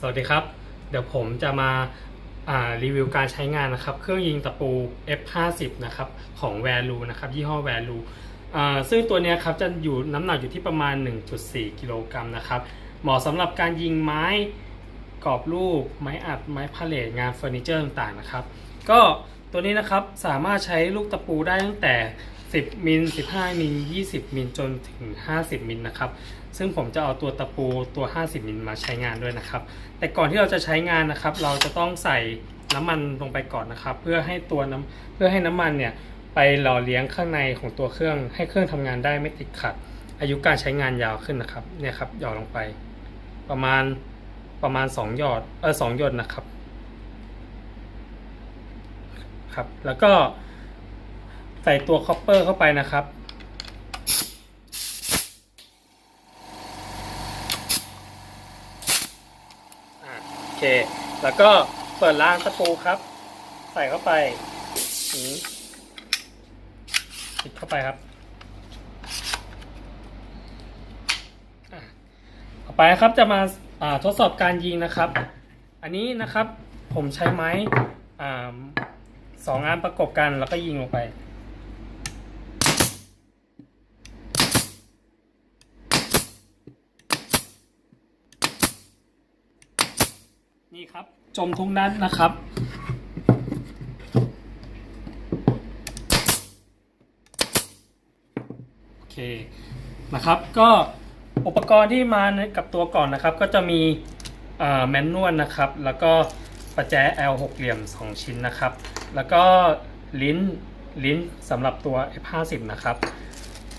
สวัสดีครับ เดี๋ยวผมจะมาารีวิวการใช้งานนะครับ เครื่องยิงตะปู F50 นะครับของ Value นะครับยี่ห้อ Value อซึ่งตัวนี้ครับจะอยู่น้ำหนักอยู่ที่ประมาณ 1.4 กิโลกรัมนะครับ เหมาะสำหรับการยิงไม้กรอบรูป ไม้อัด ไม้พาเลทงานเฟอร์นิเจอร์ต่างๆนะครับ ก็ตัวนี้นะครับสามารถใช้ลูกตะปูได้ตั้งแต่ 10 มิล 15 มิล 20 มิลจนถึง 50 มิลนะครับ ซึ่งผมจะเอาตัวตะปูตัว 50 มิลมาใช้งานด้วยนะครับ แต่ก่อนที่เราจะใช้งานนะครับ เราจะต้องใส่น้ำมันลงไปก่อนนะครับ เพื่อให้ตัวน้ำเพื่อให้น้ำมันเนี่ยไปหล่อเลี้ยงข้างในของตัวเครื่อง ให้เครื่องทำงานได้ไม่ติดขัด อายุการใช้งานยาวขึ้นนะครับ เนี่ยครับหยอดลงไป ประมาณประมาณ 2 หยอดเออสองหยดนะครับครับ แล้วก็ ใส่ตัวคอปเปอร์เข้าไปนะครับ โอเค แล้วก็เปิดรางตะปูครับ ใส่เข้าไปอย่างนี้ติดเข้าไปครับต่อไปครับจะมาทดสอบการยิงนะครับ อันนี้นะครับผมใช้ไม้อสองอันประกบกันแล้วก็ยิงลงไป นี่ครับ จมทุกนัดนะครับ โอเคนะครับก็อุปกรณ์ที่มากับตัวก่อนนะครับ ก็จะมีแมนนวลนะครับ แล้วก็ประแจ L หกเหลี่ยม 2 ชิ้นนะครับ แล้วก็ลิ้นลิ้นสำหรับตัว F50 นะครับ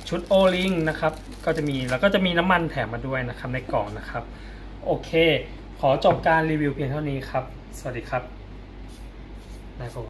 ชุดโอลิงนะครับ ก็จะมีแล้วก็จะมีน้ำมันแถมมาด้วยนะครับในกล่องนะครับ โอเค ขอจบการรีวิวเพียงเท่านี้ครับ สวัสดีครับนายผม